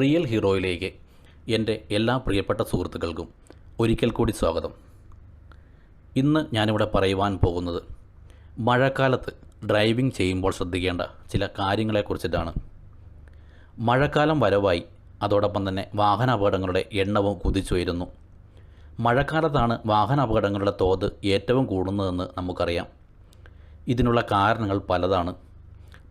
Real ഹീറോയിലേക്ക് എന്റെ എല്ലാ പ്രിയപ്പെട്ട സുഹൃത്തുക്കൾക്കും ഒരിക്കൽ കൂടി സ്വാഗതം. ഇന്ന് ഞാനിവിടെ പറയുവാൻ പോകുന്നത് മഴക്കാലത്ത് ഡ്രൈവിംഗ് ചെയ്യുമ്പോൾ ശ്രദ്ധിക്കേണ്ട ചില കാര്യങ്ങളെക്കുറിച്ചിട്ടാണ്. മഴക്കാലം വരവായി അതോടൊപ്പം തന്നെ വാഹന അപകടങ്ങളുടെ എണ്ണവും കുതിച്ചുയരുന്നു. മഴക്കാലത്താണ് വാഹന അപകടങ്ങളുടെ തോത് ഏറ്റവും കൂടുന്നതെന്ന് നമുക്കറിയാം. ഇതിനുള്ള കാരണങ്ങൾ പലതാണ്.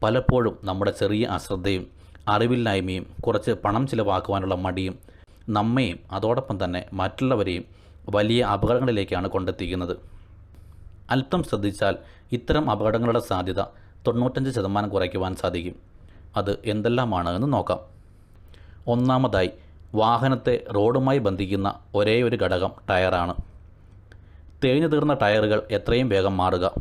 പലപ്പോഴും നമ്മുടെ ചെറിയ അശ്രദ്ധയും അറിവില്ലായ്മയും കുറച്ച് പണം ചിലവാക്കുവാനുള്ള മടിയും നമ്മയും അതോടൊപ്പം തന്നെ മറ്റുള്ളവരെയും വലിയ അപകടങ്ങളിലേക്കാണ് കൊണ്ടെത്തിക്കുന്നത്. അല്പം ശ്രദ്ധിച്ചാൽ ഇത്തരം അപകടങ്ങളുടെ സാധ്യത തൊണ്ണൂറ്റഞ്ച് ശതമാനം കുറയ്ക്കുവാൻ സാധിക്കും. അത് എന്തെല്ലാമാണ് എന്ന് നോക്കാം. ഒന്നാമതായി വാഹനത്തെ റോഡുമായി ബന്ധിക്കുന്ന ഒരേ ഒരു ഘടകം ടയറാണ്. തേഞ്ഞു തീർന്ന ടയറുകൾ എത്രയും വേഗം മാറുക.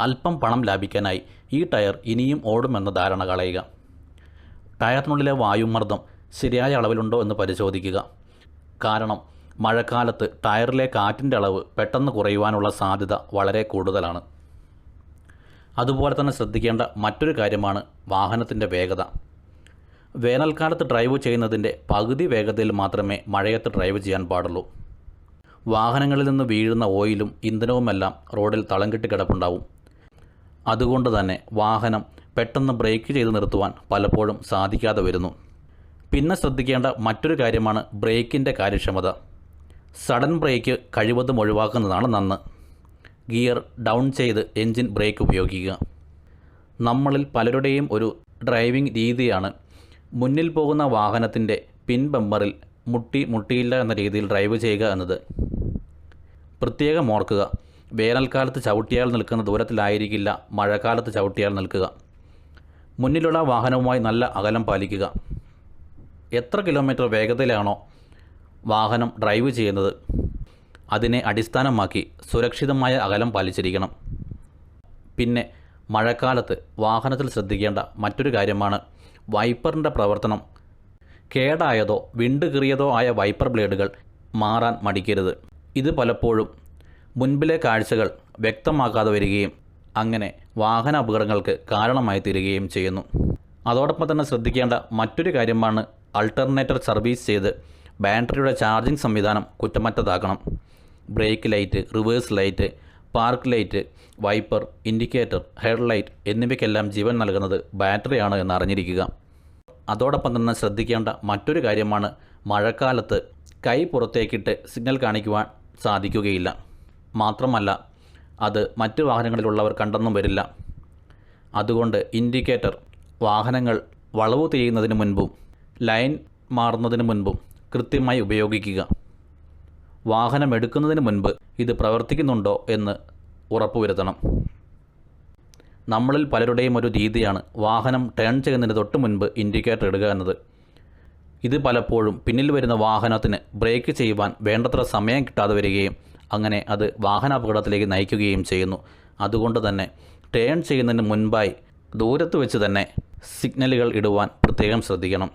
അല്പം പണം ലാഭിക്കാനായി ഈ ടയർ ഇനിയും ഓടുമെന്ന ധാരണ കളയുക. ടയറിനുള്ളിലെ വായുമർദ്ദം ശരിയായ അളവിലുണ്ടോ എന്ന് പരിശോധിക്കുക. കാരണം മഴക്കാലത്ത് ടയറിലെ കാറ്റിന്റെ അളവ് പെട്ടെന്ന് കുറയുവാനുള്ള സാധ്യത വളരെ കൂടുതലാണ്. അതുപോലെ തന്നെ ശ്രദ്ധിക്കേണ്ട മറ്റൊരു കാര്യമാണ് വാഹനത്തിന്റെ വേഗത. വേനൽക്കാലത്ത് ഡ്രൈവ് ചെയ്യുന്നതിന്റെ പകുതി വേഗതയിൽ മാത്രമേ മഴയത്ത് ഡ്രൈവ് ചെയ്യാൻ പാടുള്ളൂ. വാഹനങ്ങളിൽ നിന്ന് വീഴുന്ന ഓയിലും ഇന്ധനവുമെല്ലാം റോഡിൽ തളം കെട്ടി കിടപ്പുണ്ടാവും. അതുകൊണ്ട് തന്നെ വാഹനം പെട്ടെന്ന് ബ്രേക്ക് ചെയ്ത് നിർത്തുവാൻ പലപ്പോഴും സാധിക്കാതെ വരുന്നു. പിന്നെ ശ്രദ്ധിക്കേണ്ട മറ്റൊരു കാര്യമാണ് ബ്രേക്കിന്റെ കാര്യക്ഷമത. സഡൻ ബ്രേക്ക് കഴിവതും ഒഴിവാക്കുന്നതാണ് നന്ന്. ഗിയർ ഡൗൺ ചെയ്ത് എൻജിൻ ബ്രേക്ക് ഉപയോഗിക്കുക. നമ്മളിൽ പലരുടെയും ഒരു ഡ്രൈവിംഗ് രീതിയാണ്. മുന്നിൽ പോകുന്ന വാഹനത്തിന്റെ പിൻ ബമ്പറിൽ മുട്ടി മുട്ടിയില്ല എന്ന രീതിയിൽ ഡ്രൈവ് ചെയ്യുക എന്നത്. പ്രത്യേകം ഓർക്കുക. വേനൽക്കാലത്ത് ചവിട്ടിയാൽ നിൽക്കുന്ന ദൂരത്തിലായിരിക്കില്ല മഴക്കാലത്ത് ചവിട്ടിയാൽ നിൽക്കുക. മുന്നിലുള്ള വാഹനവുമായി നല്ല അകലം പാലിക്കുക. എത്ര കിലോമീറ്റർ വേഗതയിലാണോ വാഹനം ഡ്രൈവ് ചെയ്യുന്നത് അതിനെ അടിസ്ഥാനമാക്കി സുരക്ഷിതമായ അകലം പാലിച്ചിരിക്കണം. പിന്നെ മഴക്കാലത്ത് വാഹനത്തിൽ ശ്രദ്ധിക്കേണ്ട മറ്റൊരു കാര്യമാണ് വൈപ്പറിന്റെ പ്രവർത്തനം. കേടായതോ വിണ്ട് കീറിയതോ ആയ വൈപ്പർ ബ്ലേഡുകൾ മാറാൻ മടിക്കരുത്. ഇത് പലപ്പോഴും മുൻപിലെ കാഴ്ചകൾ വ്യക്തമാക്കാതെ വരികയും അങ്ങനെ വാഹന അപകടങ്ങൾക്ക് കാരണമായി തീരുകയും ചെയ്യുന്നു. അതോടൊപ്പം തന്നെ ശ്രദ്ധിക്കേണ്ട മറ്റൊരു കാര്യമാണ് അൾട്ടർനേറ്റർ സർവീസ് ചെയ്ത് ബാറ്ററിയുടെ ചാർജിംഗ് സംവിധാനം കുറ്റമറ്റതാക്കണം. Brake light reverse light park light wiper indicator head light എന്നിവയ്ക്കെല്ലാം ജീവൻ നൽകുന്നത് ബാറ്ററിയാണ് എന്ന് അറിഞ്ഞിരിക്കുക അതോടൊപ്പം തന്നെ ശ്രദ്ധിക്കേണ്ട മറ്റൊരു കാര്യമാണ് മഴക്കാലത്ത് കൈ പുറത്തേക്കിട്ട് സിഗ്നൽ കാണിക്കുവാൻ സാധിക്കുകയില്ല. മാത്രമല്ല അത് മറ്റ് വാഹനങ്ങളിലുള്ളവർ കണ്ടെന്നും വരില്ല. അതുകൊണ്ട് ഇൻഡിക്കേറ്റർ വാഹനങ്ങൾ വളവ് തിരിയുന്നതിന് മുൻപും ലൈൻ മാറുന്നതിന് മുൻപും കൃത്യമായി ഉപയോഗിക്കുക. വാഹനം എടുക്കുന്നതിന് മുൻപ് ഇത് പ്രവർത്തിക്കുന്നുണ്ടോ എന്ന് ഉറപ്പുവരുത്തണം. നമ്മളിൽ പലരുടെയും ഒരു രീതിയാണ് വാഹനം ടേൺ ചെയ്യുന്നതിന് തൊട്ട് മുൻപ് ഇൻഡിക്കേറ്റർ ഇടുക എന്നത്. ഇത് പലപ്പോഴും പിന്നിൽ വരുന്ന വാഹനത്തിന് ബ്രേക്ക് ചെയ്യുവാൻ വേണ്ടത്ര സമയം കിട്ടാതെ വരികയും അങ്ങനെ അത് വാഹനാപകടത്തിലേക്ക് നയിക്കുകയും ചെയ്യുന്നു. അതുകൊണ്ട് തന്നെ ടേൺ ചെയ്യുന്നതിന് മുൻപായി ദൂരത്ത് വെച്ച് തന്നെ സിഗ്നലുകൾ ഇടുവാൻ പ്രത്യേകം ശ്രദ്ധിക്കണം.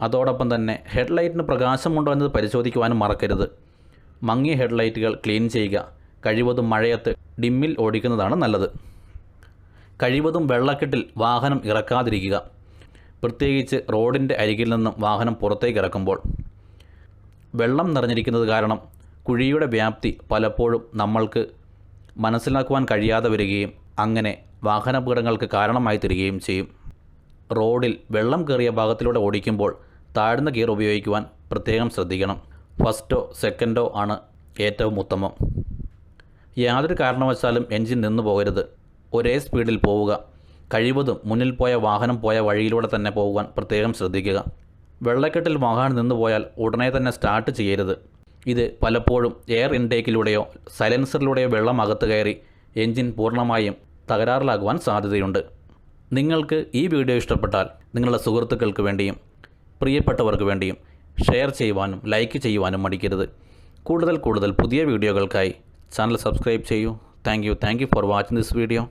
അതോടൊപ്പം തന്നെ ഹെഡ്ലൈറ്റിന് പ്രകാശമുണ്ടോ എന്നത് പരിശോധിക്കുവാനും മറക്കരുത്. മങ്ങിയ ഹെഡ്ലൈറ്റുകൾ ക്ലീൻ ചെയ്യുക. കഴിവതും മഴയത്ത് ഡിമ്മിൽ ഓടിക്കുന്നതാണ് നല്ലത്. കഴിവതും വെള്ളക്കെട്ടിൽ വാഹനം ഇറക്കാതിരിക്കുക. പ്രത്യേകിച്ച് റോഡിന്റെ അരികിൽ നിന്നും വാഹനം പുറത്തേക്ക് ഇറക്കുമ്പോൾ. വെള്ളം നിറഞ്ഞിരിക്കുന്നത് കാരണം കുഴിയുടെ വ്യാപ്തി പലപ്പോഴും നമ്മൾക്ക് മനസ്സിലാക്കുവാൻ കഴിയാതെ വരികയും അങ്ങനെ വാഹനാപകടങ്ങൾക്ക് കാരണമായി തീരുകയും ചെയ്യും. റോഡിൽ വെള്ളം കയറിയ ഭാഗത്തിലൂടെ ഓടിക്കുമ്പോൾ താഴ്ന്ന ഗിയർ ഉപയോഗിക്കുവാൻ പ്രത്യേകം ശ്രദ്ധിക്കണം. ഫസ്റ്റോ സെക്കൻഡോ ആണ് ഏറ്റവും ഉത്തമം. യാതൊരു കാരണവശാലും എൻജിൻ നിന്നു പോകരുത്. ഒരേ സ്പീഡിൽ പോവുക. കഴിവതും മുന്നിൽ പോയ വാഹനം പോയ വഴിയിലൂടെ തന്നെ പോകുവാൻ പ്രത്യേകം ശ്രദ്ധിക്കുക. വെള്ളക്കെട്ടിൽ വാഹനം നിന്നു പോയാൽ ഉടനെ തന്നെ സ്റ്റാർട്ട് ചെയ്യരുത്. ഇത് പലപ്പോഴും എയർ ഇൻടേക്കിലൂടെയോ സൈലൻസറിലൂടെയോ വെള്ളം അകത്ത് കയറി എൻജിൻ പൂർണമായും തകരാറിലാകുവാൻ സാധ്യതയുണ്ട്. നിങ്ങൾക്ക് ഈ വീഡിയോ ഇഷ്ടപ്പെട്ടാൽ നിങ്ങളുടെ സുഹൃത്തുക്കൾക്ക് വേണ്ടിയും പ്രിയപ്പെട്ടവർക്ക് വേണ്ടിയും ഷെയർ ചെയ്യുവാനും ലൈക്ക് ചെയ്യുവാനും മടിക്കരുത്. കൂടുതൽ കൂടുതൽ പുതിയ വീഡിയോകൾക്കായി ചാനൽ സബ്സ്ക്രൈബ് ചെയ്യൂ. Thank you thank you for watching this video